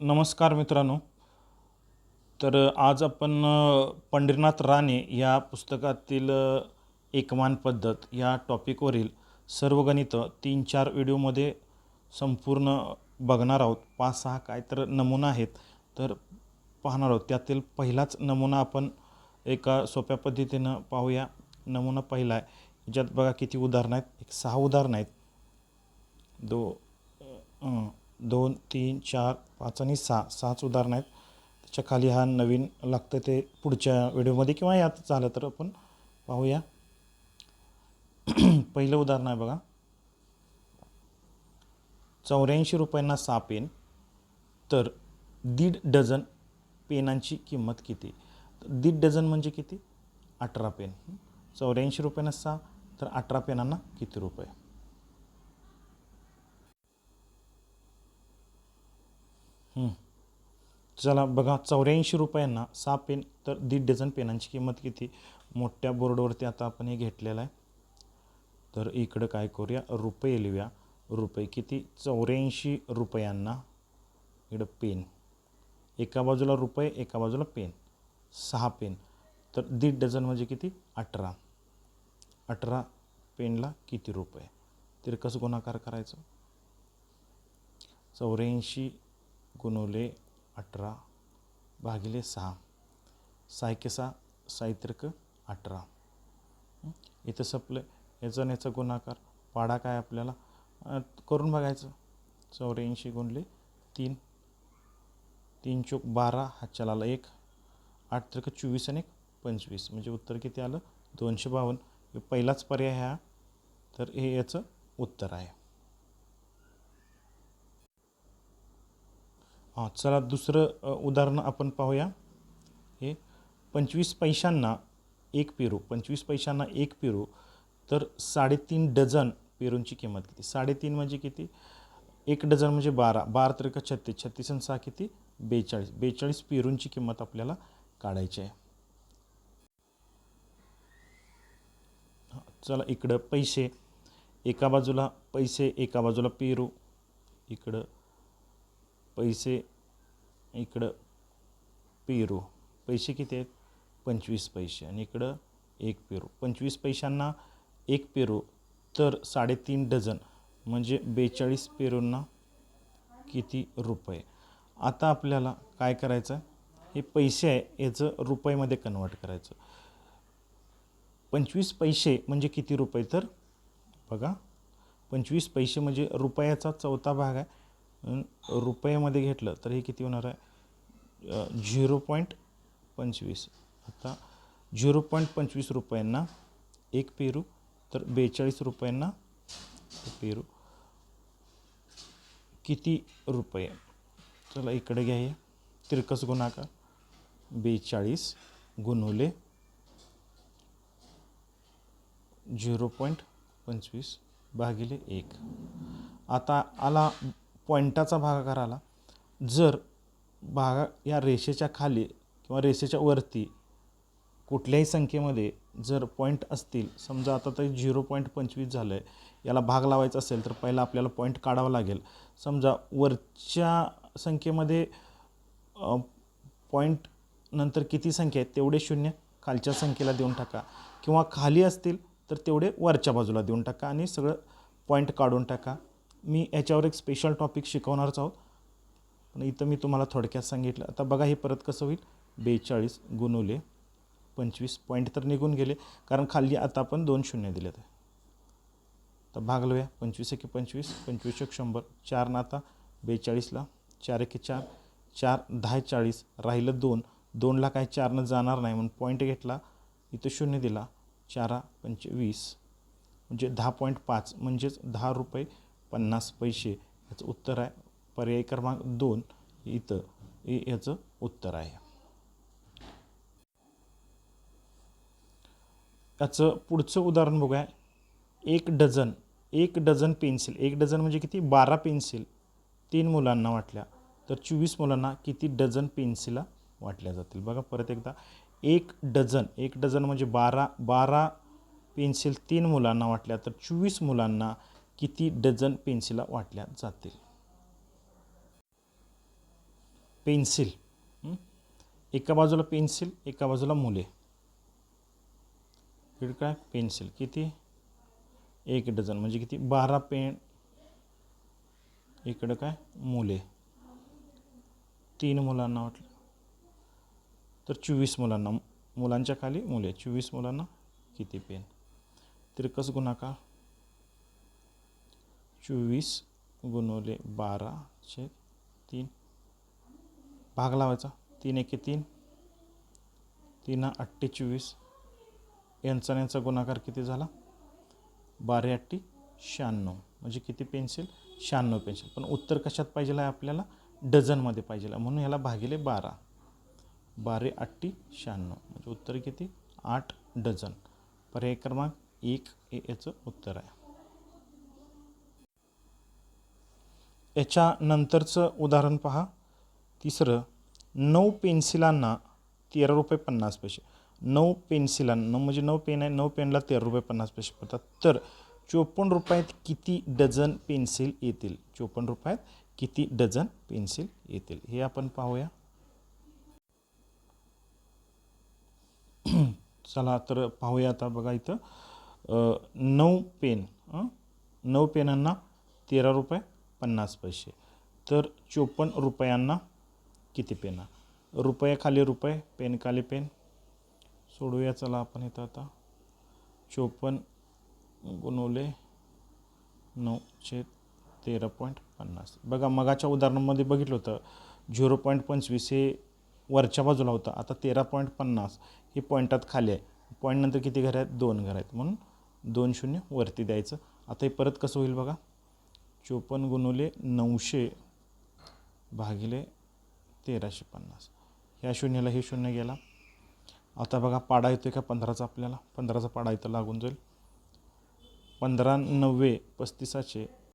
नमस्कार मित्रांनो. तर आज आपण पंढरीनाथ राणे या पुस्तकातील एकमान पद्धत या टॉपिकवरील सर्व गणितं तीन चार व्हिडिओमध्ये संपूर्ण बघणार आहोत. पाच सहा काय तर नमुना आहेत. तर पाहणार आहोत. त्यातील पहिलाच नमुना आपण एका सोप्या पद्धतीनं पाहूया. नमुना पहिला आहे. ज्यात बघा किती उदाहरणं आहेत. एक सहा उदाहरणं आहेत. दो आ, दोन तीन चार पाच आणि सहा सहाच उदाहरणं आहेत. त्याच्याखाली हा नवीन लागतं ते पुढच्या व्हिडिओमध्ये किंवा यात झालं तर आपण पाहूया. पहिलं उदाहरण आहे बघा. चौऱ्याऐंशी रुपयांना सहा पेन तर दीड डझन पेनांची किंमत किती? दीड डझन म्हणजे किती? अठरा पेन. चौऱ्याऐंशी रुपयांना सहा तर अठरा पेनांना किती रुपये? चला बघा चौऱ्याऐंशी रुपयांना सहा पेन तर दीड डझन पेनांची किंमत किती? मोठ्या बोर्डवरती आता आपण हे घेतलेलं आहे. तर इकडं काय करूया? रुपये लिहूया. रुपये किती? चौऱ्याऐंशी रुपयांना इकडं पेन. एका बाजूला रुपये एका बाजूला पेन. सहा पेन. तर दीड डझन म्हणजे किती? अठरा. अठरा पेनला किती रुपये? तर कसं गुणाकार करायचं? चौऱ्याऐंशी गुणवले अठरा भागिले सहा. सहा सायत्रिक अठरा. इथं संपलं याचा आणि याचा गुणाकार. पाडा काय आपल्याला? करून बघायचं. चौऱ्याऐंशी गुणले तीन. तीन चोक बारा हा चलाला एक. आठ त्रिक चोवीस आणि एक पंचवीस. म्हणजे उत्तर किती आलं? दोनशे बावन्न. हे पहिलाच पर्याय हा. तर हे याचं उत्तर आहे. हां चला दुसरं उदाहरण आपण पाहूया. हे पंचवीस पैशांना एक पेरू पंचवीस पैशांना एक पेरू तर साडेतीन डझन पेरूंची किंमत किती? साडेतीन म्हणजे किती? एक डझन म्हणजे बारा बारा त्रिका छत्तीस छत्तीस आणि सहा किती? बेचाळीस बेचाळीस पेरूंची किंमत आपल्याला काढायची आहे. हां, चला इकडं पैसे एका बाजूला पैसे एका बाजूला पेरू इकडं पैसे इकडं पेरू. पैसे किती आहेत? पंचवीस पैसे आणि इकडं एक पेरू. पंचवीस पैशांना एक पेरू तर साडेतीन डझन म्हणजे बेचाळीस पेरूंना किती रुपये? आता आपल्याला काय करायचं? हे पैसे आहे याचं रुपयेमध्ये कन्वर्ट करायचं. पंचवीस पैसे म्हणजे किती रुपये तर? बघा पंचवीस पैसे म्हणजे रुपयाचा चौथा भाग आहे. रुपयामध्ये घेतलं तर हे किती होणार आहे? झिरो पॉईंट पंचवीस. आता झिरो पॉईंट पंचवीस रुपयांना एक पेरू तर बेचाळीस रुपयांना पेरू. किती रुपये? चला इकडे घ्या हे तिरकस गुणाकार. बेचाळीस गुणवले झिरो पॉईंट पंचवीस भागिले एक. आता आला पॉईंटाचा भागाकार आला जर भागा या रेषेच्या खाली किंवा रेषेच्या वरती कुठल्याही संख्येमध्ये जर पॉईंट असतील समजा आता तर झिरो पॉईंट पंचवीस झालं आहे याला भाग लावायचा असेल तर पहिला आपल्याला पॉईंट काढावा लागेल. समजा वरच्या संख्येमध्ये पॉईंट नंतर किती संख्या आहेत तेवढे शून्य खालच्या संख्येला देऊन टाका. किंवा खाली असतील तर तेवढे वरच्या बाजूला देऊन टाका आणि सगळं पॉईंट काढून टाका. मी याच्यावर एक स्पेशल टॉपिक शिकवणारच आहोत. पण इथं मी तुम्हाला थोडक्यात सांगितलं. आता बघा हे परत कसं होईल? बेचाळीस गुणवले पंचवीस पॉईंट तर निघून गेले. कारण खाली आता आपण दोन शून्य दिले आहेत तर भागलूया पंचवीस एके पंचवीस पंचवीस एक शंभर. चार ना आता बेचाळीसला चार एके चार चार दहा चाळीस. राहिलं दोन. दोनला काय चारनं जाणार नाही म्हणून पॉईंट घेतला. इथं शून्य दिला. चारा पंचवीस. म्हणजे दहा पॉईंट पाच. म्हणजेच दहा रुपये पन्नास पैसे याचं उत्तर आहे. पर्याय क्रमांक दोन इथं हे याचं उत्तर आहे. याचं पुढचं उदाहरण बघूया. एक डझन एक डझन पेन्सिल एक डझन म्हणजे किती? बारा पेन्सिल. तीन मुलांना वाटल्या तर चोवीस मुलांना किती डझन पेन्सिला वाटल्या जातील? बघा परत एकदा. एक डझन एक डझन म्हणजे बारा बारा पेन्सिल तीन मुलांना वाटल्या तर चोवीस मुलांना किती डझन पेन्सिला वाटल्या जातील? पेन्सिल. एका बाजूला पेन्सिल एका बाजूला मुले. इकडे काय? पेन्सिल. किती? एक डझन. म्हणजे किती? बारा पेन. इकडं काय? मुले. तीन मुलांना वाटलं. तर चोवीस मुलांना. मुलांच्या खाली मुले. चोवीस मुलांना किती पेन? तिरकस गुणाकार. चोवीस गुणवले बाराशे तीन. भाग लावायचा. तीन एके तीन. तीन अठ्ठे चोवीस यांचा यांचा गुणाकार किती झाला? बारा अठ्ठी शहाण्णव. म्हणजे किती पेन्सिल? शहाण्णव पेन्सिल. पण उत्तर कशात पाहिजे आहे आपल्याला? डझनमध्ये पाहिजे आहे. म्हणून ह्याला भागिले बारा. बारे अठ्ठी शहाण्णव. म्हणजे उत्तर किती? आठ डझन. पर्याय क्रमांक एक याचं उत्तर आहे. याच्या नंतरचं उदाहरण पहा. तिसरं नऊ पेन्सिलांना तेरा रुपये पन्नास पैसे. नऊ पेन्सिलांना नऊ म्हणजे नऊ पेन आहे नऊ पेनला तेरा रुपये पन्नास पैसे पडतात. तर चोपन्न रुपयात किती डझन पेन्सिल येतील? चोपन्न रुपयात किती डझन पेन्सिल येतील? हे आपण पाहूया. चला तर पाहूया आता बघा इथं. नऊ पेन नऊ पेनांना तेरा रुपये. पन्नास पैसे. तर चोपन्न रुपयांना किती पेना रुपयाखाली रुपये पेन खाली पेन सोडूया चला आपण इथं आता. चोपन्न गुणवले नऊशे तेरा पॉईंट पन्नास. बघा मगाच्या उदाहरणामध्ये बघितलं होतं. झिरो पॉईंट पंचवीस हे वरच्या बाजूला होतं. आता तेरा पॉईंट पन्नास हे पॉईंटात खाली आहे. पॉईंटनंतर किती घर आहेत? दोन घर आहेत. म्हणून दोन शून्य वरती द्यायचं. आता हे परत कसं होईल बघा? चोपन्न गुणवले नऊशे भागिले तेराशे पन्नास. ह्या शून्याला हे शून्य गेला. आता बघा पाडा येतो का पंधराचा आपल्याला? पंधराचा पाडा इथं लागून जाईल. पंधरा नव्वे पस्तीसाचे